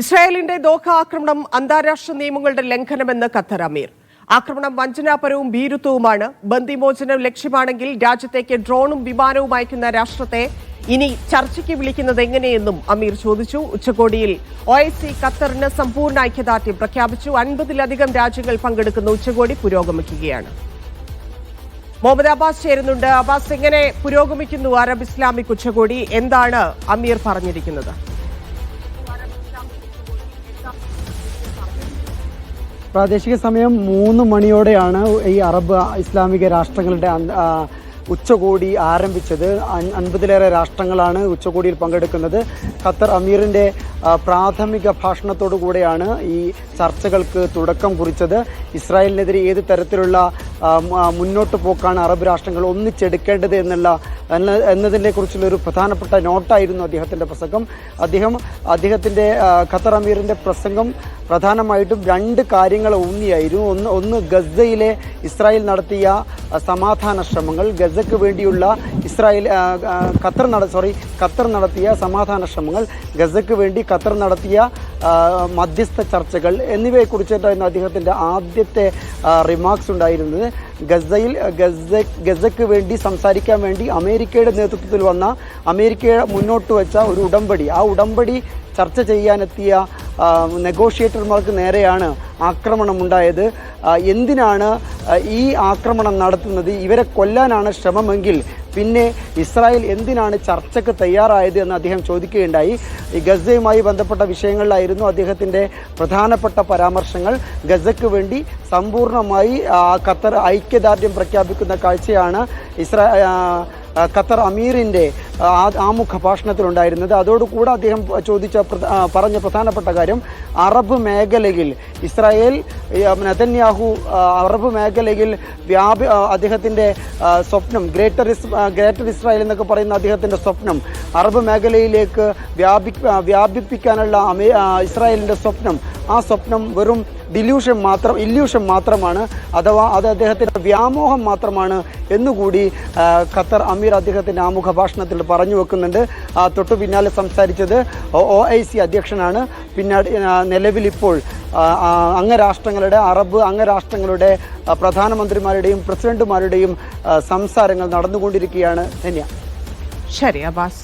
ഇസ്രായേലിന്റെ ദോഹ ആക്രമണം അന്താരാഷ്ട്ര നിയമങ്ങളുടെ ലംഘനമെന്ന് ഖത്തർ അമീർ. ആക്രമണം വഞ്ചനാപരവും ഭീരുത്വവുമാണ്. ബന്ദിമോചനം ലക്ഷ്യമാണെങ്കിൽ രാജ്യത്തേക്ക് ഡ്രോണും വിമാനവും അയക്കുന്ന രാഷ്ട്രത്തെ ഇനി ചർച്ചയ്ക്ക് വിളിക്കുന്നത് എങ്ങനെയെന്നും അമീർ ചോദിച്ചു. ഉച്ചകോടിയിൽ ഒ ഐ സി ഖത്തറിന് സമ്പൂർണ ഐക്യദാർഢ്യം പ്രഖ്യാപിച്ചു. അൻപതിലധികം രാജ്യങ്ങൾ പങ്കെടുക്കുന്ന ഉച്ചകോടി പുരോഗമിക്കുകയാണ്. മുഹമ്മദ് അബ്ബാസ് ചേരുന്നുണ്ട്. അബ്ബാസ് എങ്ങനെ പുരോഗമിക്കുന്നു അറബ് ഇസ്ലാമിക് ഉച്ചകോടി? എന്താണ് അമീർ പറഞ്ഞിരിക്കുന്നത്? പ്രാദേശിക സമയം മൂന്ന് മണിയോടെയാണ് ഈ അറബ് ഇസ്ലാമിക രാഷ്ട്രങ്ങളുടെ ഉച്ചകോടി ആരംഭിച്ചത്. അൻ- അൻപതിലേറെ രാഷ്ട്രങ്ങളാണ് ഉച്ചകോടിയിൽ പങ്കെടുക്കുന്നത്. ഖത്തർ അമീറിന്റെ പ്രാഥമിക ഭാഷണത്തോടു കൂടെയാണ് ഈ ചർച്ചകൾക്ക് തുടക്കം കുറിച്ചത്. ഇസ്രായേലിനെതിരെ ഏത് തരത്തിലുള്ള മുന്നോട്ട് പോക്കാണ് അറബ് രാഷ്ട്രങ്ങൾ ഒന്നിച്ചെടുക്കേണ്ടത് എന്നുള്ള എന്ന എന്നതിനെ കുറിച്ചുള്ള ഒരു പ്രധാനപ്പെട്ട നോട്ടായിരുന്നു അദ്ദേഹത്തിന്റെ പ്രസംഗം. അദ്ദേഹം അദ്ദേഹത്തിന്റെ ഖത്തർ അമീറിന്റെ പ്രസംഗം പ്രധാനമായിട്ടും രണ്ട് കാര്യങ്ങൾ ഊന്നിയായിരുന്നു. ഒന്ന് ഒന്ന് ഗസയിലെ ഇസ്രായേൽ നടത്തിയ സമാധാന ശ്രമങ്ങൾ. ഗസയ്ക്ക് വേണ്ടിയുള്ള ഇസ്രായേൽ ഖത്തർ നട സോറി ഖത്തർ നടത്തിയ സമാധാന ശ്രമങ്ങൾ. ഗസയ്ക്ക് വേണ്ടി ഖത്തർ നടത്തിയ മധ്യസ്ഥ ചർച്ചകൾ എന്നിവയെക്കുറിച്ചിട്ടായിരുന്നു അദ്ദേഹത്തിന്റെ ആദ്യത്തെ റിമാർക്സ് ഉണ്ടായിരുന്നത്. ഗസയിൽ ഗസ ഗസയ്ക്ക് വേണ്ടി സംസാരിക്കാൻ വേണ്ടി അമേരിക്കയുടെ നേതൃത്വത്തിൽ വന്ന അമേരിക്ക മുന്നോട്ട് വെച്ച ഒരു ഉടമ്പടി. ആ ഉടമ്പടി ചർച്ച ചെയ്യാനെത്തിയ നെഗോഷിയേറ്റർമാർക്ക് നേരെയാണ് ആക്രമണം ഉണ്ടായത് എന്തിനാണ് ഈ ആക്രമണം നടത്തുന്നത്? ഇവരെ കൊല്ലാനാണ് ശ്രമമെങ്കിൽ പിന്നെ ഇസ്രായേൽ എന്തിനാണ് ചർച്ചയ്ക്ക് തയ്യാറായത് എന്ന് അദ്ദേഹം ചോദിക്കുകയുണ്ടായി. ഈ ഗസയുമായി ബന്ധപ്പെട്ട വിഷയങ്ങളിലായിരുന്നു അദ്ദേഹത്തിന്റെ പ്രധാനപ്പെട്ട പരാമർശങ്ങൾ. ഗസയ്ക്ക് വേണ്ടി സമ്പൂർണമായി ഖത്തർ ഐക്യദാർഢ്യം പ്രഖ്യാപിക്കുന്ന കാഴ്ചയാണ് ഇസ്രാ ആ, ആ, ഖത്തർ അമീറിന്റെ ആമുഖ ഭാഷണത്തിലുണ്ടായിരുന്നത്. അതോടുകൂടെ അദ്ദേഹം ചോദിച്ച പറഞ്ഞ പ്രധാനപ്പെട്ട കാര്യം അറബ് മേഖലയിൽ ഇസ്രായേൽ നെതന്യാഹു അറബ് മേഖലയിൽ വ്യാപ അദ്ദേഹത്തിന്റെ സ്വപ്നം ഗ്രേറ്റർ ഗ്രേറ്റർ ഇസ്രായേൽ എന്നൊക്കെ പറയുന്ന അദ്ദേഹത്തിന്റെ സ്വപ്നം അറബ് മേഖലയിലേക്ക് വ്യാപി വ്യാപിപ്പിക്കാനുള്ള ഇസ്രായേലിന്റെ സ്വപ്നം ആ സ്വപ്നം വെറും ഡില്യൂഷൻ മാത്രം ഇല്യൂഷൻ മാത്രമാണ്. അഥവാ അത് അദ്ദേഹത്തിന്റെ വ്യാമോഹം മാത്രമാണ് എന്നുകൂടി ഖത്തർ അമീർ അദ്ദേഹത്തിന്റെ ആമുഖ ഭാഷണത്തിൽ പറഞ്ഞു വെക്കുന്നുണ്ട്. തൊട്ടു പിന്നാലെ സംസാരിച്ചത് ഒ ഐ സി അധ്യക്ഷനാണ്. പിന്നീട് നിലവിലിപ്പോൾ അംഗരാഷ്ട്രങ്ങളുടെ അറബ് അംഗരാഷ്ട്രങ്ങളുടെ പ്രധാനമന്ത്രിമാരുടെയും പ്രസിഡന്റുമാരുടെയും സംസാരങ്ങൾ നടന്നുകൊണ്ടിരിക്കുകയാണ് ധന്യ. ശരി അബ്ബാസ്.